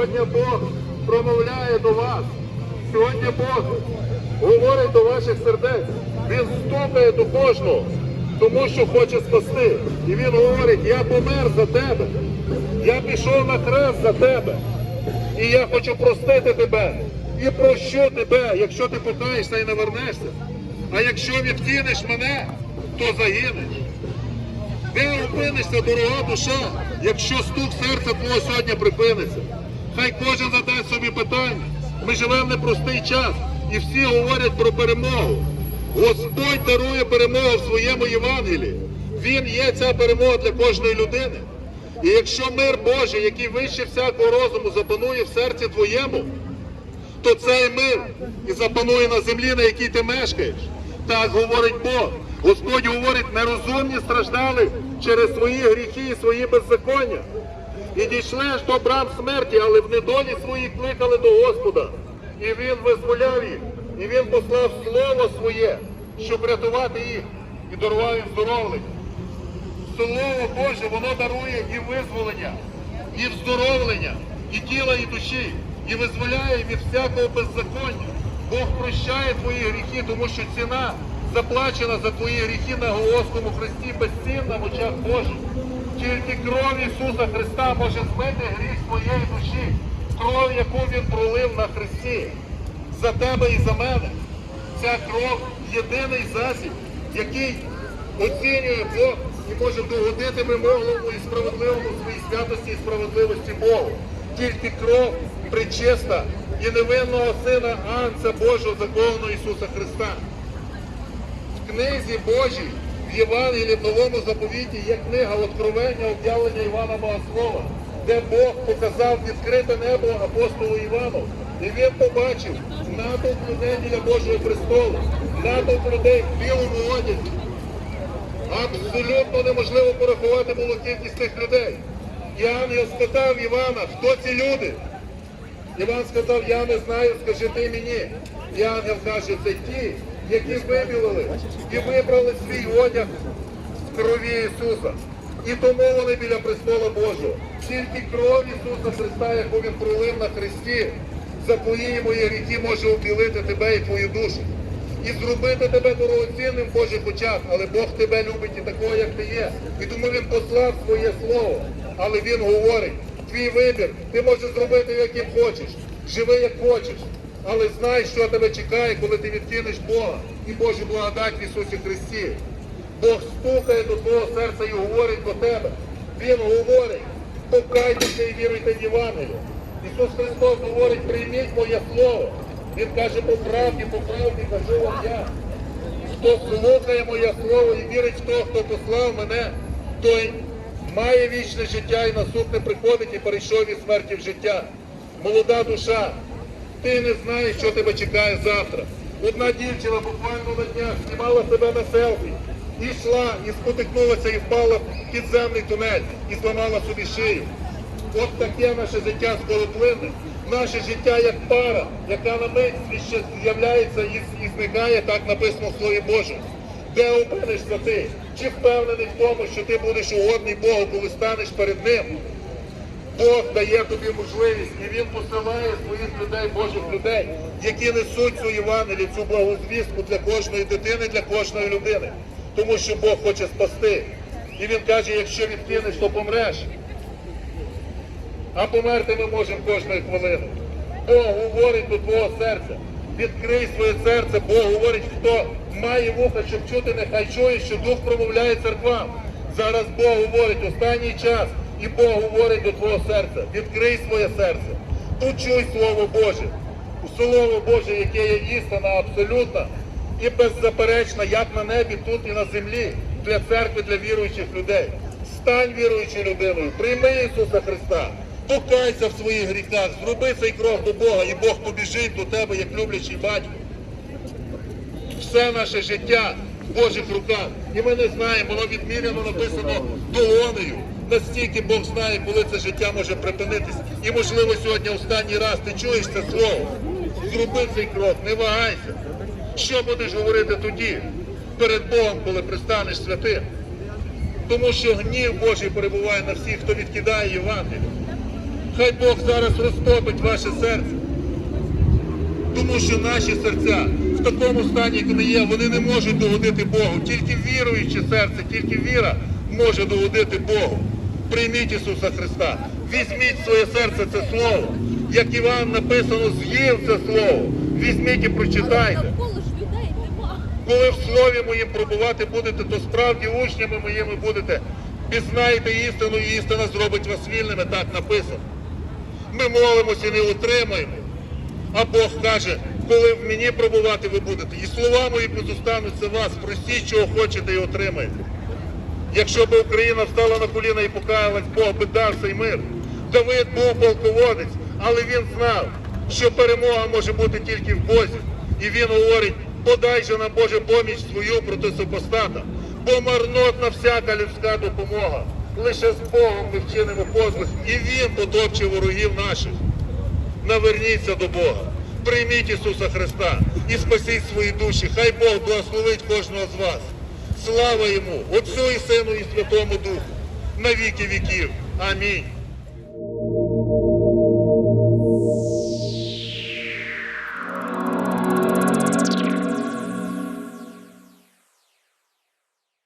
Сьогодні Бог промовляє до вас. Сьогодні Бог говорить до ваших сердець. Він стукає до кожного, тому що хоче спасти. І він говорить, я помер за тебе. Я пішов на хрест за тебе. І я хочу простити тебе. І прощу тебе, якщо ти покаєшся і не вернешся. А якщо відкинеш мене, то загинеш. Де опинишся, дорога душа, якщо стук серця твого сьогодні припиниться? Хай кожен задасть собі питання. Ми живемо в непростий час, і всі говорять про перемогу. Господь дарує перемогу в своєму Євангелії. Він є ця перемога для кожної людини. І якщо мир Божий, який вище всякого розуму, запанує в серці твоєму, то цей мир і запанує на землі, на якій ти мешкаєш. Так говорить Бог. Господь говорить, нерозумні страждали через свої гріхи і свої беззаконня. І дійшли аж до брам смерті, але в недолі своїй кликали до Господа. І Він визволяв їх, і Він послав Слово своє, щоб рятувати їх, і дарував їм здоровлення. Слово Боже, воно дарує і визволення, і вздоровлення, і тіла, і душі, і визволяє від всякого беззаконня. Бог прощає твої гріхи, тому що ціна заплачена за твої гріхи на Голгофському хресті безцінна в очах Божих. Тільки кров Ісуса Христа може змити гріх твоєї душі, кров, яку Він пролив на хресті за тебе і за мене. Ця кров єдиний засіб, який оцінює Бог і може догодити вимогливому і справедливому своїй святості і справедливості Богу. Тільки кров причиста і невинного Сина Анця Божого закованого Ісуса Христа. В книзі Божій, в Євангелії, в новому заповіті є книга Откровення, об'явлення Івана Богослова, де Бог показав відкрите небо апостолу Івану. І він побачив натовп людей біля Божого престолу, натовп людей в білому одязі. Абсолютно неможливо порахувати було кількість тих людей. І ангел спитав Івана, хто ці люди? Іван сказав, я не знаю, скажи ти мені. І ангел каже, це ті, які вибілили і вибрали свій одяг в крові Ісуса. І тому вони біля престола Божого. Тільки кров Ісуса Христа, яку Він пролив на хресті, за твої мої гріхи може обілити тебе і твою душу. І зробити тебе дорогоцінним в Божих очах, але Бог тебе любить і такого, як ти є. І тому Він послав своє слово. Але Він говорить, твій вибір, ти можеш зробити, яким хочеш, живи як хочеш. Але знай, що тебе чекає, коли ти відкинеш Бога і Божу благодать в Ісусі Христі. Бог стукає до твого серця і говорить до тебе. Він говорить, покайтеся і віруйте в Євангелію. Ісус Христос говорить, прийміть моє слово. Він каже, по правді, по правді кажу вам я. Хто слухає моє слово і вірить в того, хто послав мене, той має вічне життя і на суд не приходить і перейшов із смерті в життя. Молода душа, ти не знаєш, що тебе чекає завтра. Одна дівчина буквально на днях знімала себе на селфі. І йшла, і спотикнулася, і впала в підземний тунель, і зламала собі шию. От таке наше життя скороплинне. Наше життя як пара, яка на мить ще з'являється і, і зникає, так написано в Слові Божому. Де опинишся ти? Чи впевнений в тому, що ти будеш угодний Богу, коли станеш перед Ним? Бог дає тобі можливість, і Він посилає своїх людей, Божих людей, які несуть цю Євангелію, цю благозвістку для кожної дитини, для кожної людини. Тому що Бог хоче спасти. І Він каже, якщо відкинеш, то помреш. А померти ми можемо кожної хвилини. Бог говорить до твого серця. Відкрий своє серце, Бог говорить, хто має вуха, щоб чути, нехай чує, що Дух промовляє церквам. Зараз Бог говорить останній час, і Бог говорить до твого серця. Відкрий своє серце, почуй Слово Боже. Слово Боже, яке є істина абсолютна і беззаперечна, як на небі, тут і на землі, для церкви, для віруючих людей. Стань віруючою людиною, прийми Ісуса Христа, покайся в своїх гріхах, зроби цей крок до Бога, і Бог побіжить до тебе, як люблячий батько. Все наше життя в Божих руках. І ми не знаємо, воно відміряно написано долонею. Настільки Бог знає, коли це життя може припинитись. І можливо сьогодні останній раз ти чуєш це слово. Зроби цей крок, не вагайся. Що будеш говорити тоді перед Богом, коли пристанеш святим? Тому що гнів Божий перебуває на всіх, хто відкидає Євангелію. Хай Бог зараз розтопить ваше серце. Тому що наші серця в такому стані, як вони є, вони не можуть догодити Богу. Тільки віруюче серце, тільки віра може догодити Богу. Прийміть Ісуса Христа, візьміть своє серце це слово. Як Іван написано, з'їв це слово. Візьміть і прочитайте. Коли в слові моїм пробувати будете, то справді учнями моїми будете. Пізнаєте істину, і істина зробить вас вільними, так написано. Ми молимося і не утримаємо. А Бог каже, коли в мені пробувати ви будете, і слова мої позостануться вас, простіть, чого хочете і отримаєте. Якщо б Україна встала на коліна і покаялась, Бог би дав цей мир. Давид був полководець, але він знав, що перемога може бути тільки в Бозі. І він говорить, подай же нам Боже поміч свою проти супостата, бо марнотна всяка людська допомога. Лише з Богом ми вчинимо подвиг, і Він потопче ворогів наших. Наверніться до Бога, прийміть Ісуса Христа і спасіть свої душі. Хай Бог благословить кожного з вас. Слава йому, Отцю і Сину і Святому Духу, на віки віків. Амінь.